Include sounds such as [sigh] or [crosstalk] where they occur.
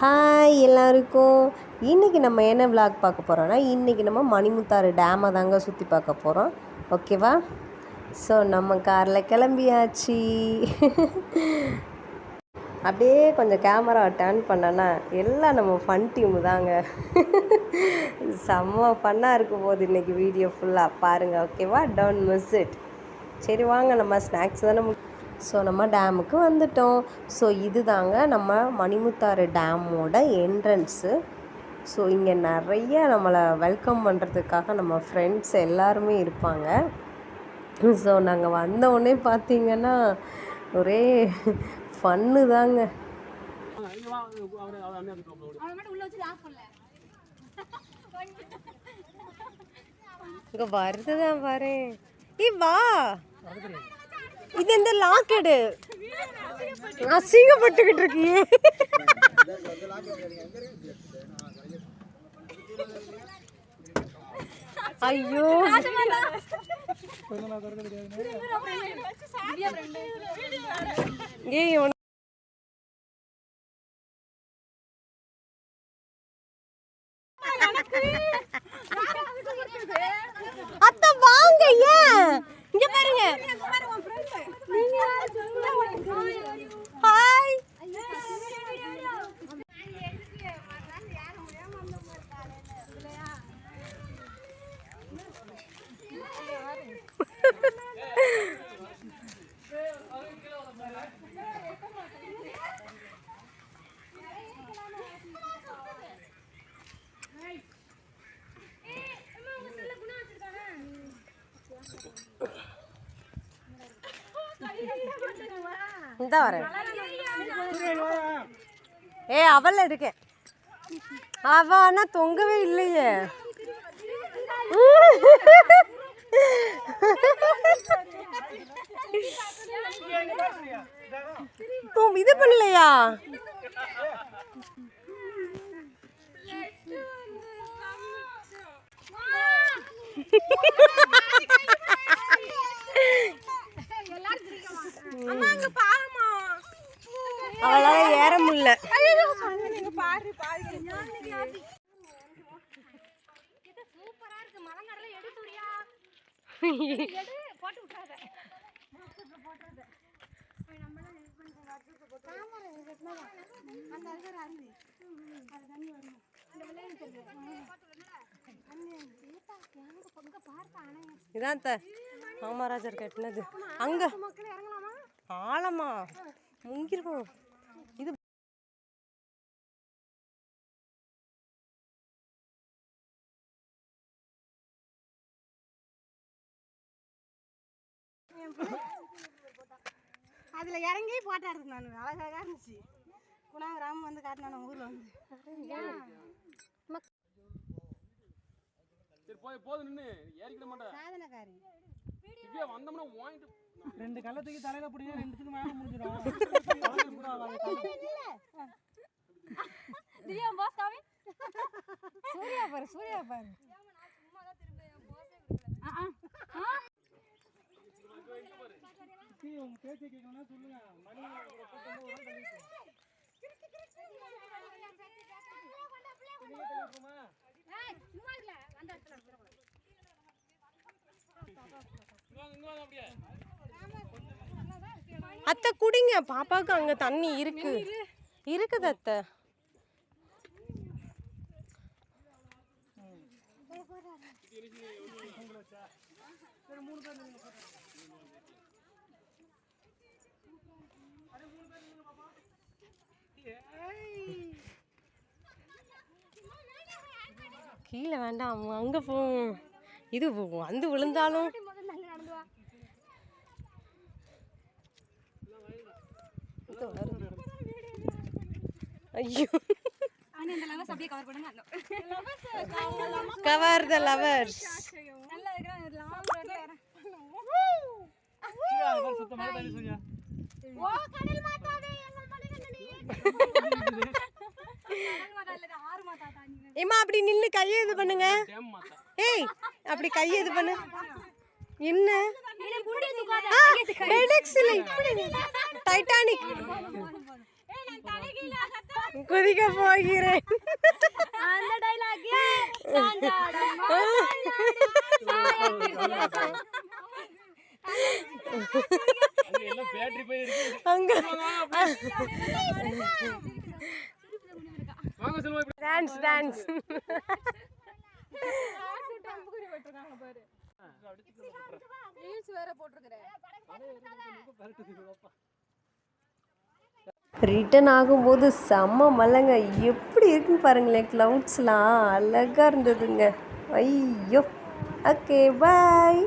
Hi எல்லாருக்கும். இன்றைக்கி நம்ம என்ன விளாக் பார்க்க போகிறோன்னா இன்றைக்கி நம்ம மணிமுத்தாறு டேமை தாங்க சுற்றி பார்க்க போகிறோம் ஓகேவா ஸோ நம்ம காரில் கிளம்பியாச்சு. அப்படியே கொஞ்சம் கேமரா டேர்ன் பண்ணனா எல்லாம் நம்ம ஃபன் டீம் தாங்க. செம்ம ஃபன்னாக இருக்கும் போது இன்றைக்கி வீடியோ ஃபுல்லாக பாருங்கள் ஓகேவா டோன்ட் மிஸ் இட் சரி வாங்க நம்ம ஸ்நாக்ஸ் தானே ஸோ நம்ம டேமுக்கு வந்துட்டோம். ஸோ இது தாங்க நம்ம மணிமுத்தாறு டேமோட என்ட்ரன்ஸு. ஸோ இங்கே நிறைய நம்மளை வெல்கம் பண்ணுறதுக்காக நம்ம ஃப்ரெண்ட்ஸ் எல்லாருமே இருப்பாங்க. ஸோ நாங்கள் வந்தவுடனே பார்த்தீங்கன்னா ஒரே ஃபன்னு தாங்க. இங்கே வருது தான் பாரு வா. இது இந்த லாக்கெடு அசிங்கப்பட்டுக்கிட்டு இருக்கியே ஐயோ. ஏய் அத்தை வாங்க ஏன்? இங்க பாருங்க. இந்த வரேன் ஏ அவள் இருக்கேன். அவ ஆனா தொங்கவே இல்லையே. இது பண்ணலையா? அவளால ஏற முடியல. இதான் த காமராஜர் கட்டினது. அங்க. ஆழமா. முங்கிருக்கும். அதில் இறங்கி போட்டோ எடுத்தேன் நான். அழகாக இருந்துச்சு. குணா ராம வந்து காட்டினான் ஊரில் வந்து. சரி போய் போது நின்று ஏறிக்கிட மாட்டேன். சாதனைக்காரி. திவ்யா வந்தோம்னா வாங்கிட்டு ரெண்டு கல்ல தூக்கி தலையில பிடிங்க ரெண்டுத்துக்கு மேல முடிஞ்சிடும். சூர்யா பாரு சூர்யா பாரு. சொல்லுங்க மணி ஒரு கூட்டம் வந்து ஒரு நாள் கழிச்சு. அத்தை குடிங்க பாப்பாவுக்கு அங்க தண்ணி இருக்கு இருக்குது அத்தை கீழே வேண்டாம் அங்க போ. இது விழுந்தாலும். ஐயோ. இந்த லவர்ஸ் அப்படியே கவர் த லவர்ஸ். ஓ கடல் மாதாவே. [laughs] ஏம்மா அப்படி நில்லு கையை இது பண்ணுங்க. ஏய் அப்படி கையை இது பண்ணு. என்ன? டைட்டானிக் குதிக்க போகிறேன். அந்த [laughs] பேட்டரி போய் இருக்கு. அங்க. வாங்க செல்வா டான்ஸ் டான்ஸ் ரிட்டன் ஆகும்போது செம்ம மழைங்க. எப்படி இருக்குன்னு பாருங்களேன் க்ளவுட்ஸ்லாம் அழகாக இருந்ததுங்க. ஐயோ. Okay bye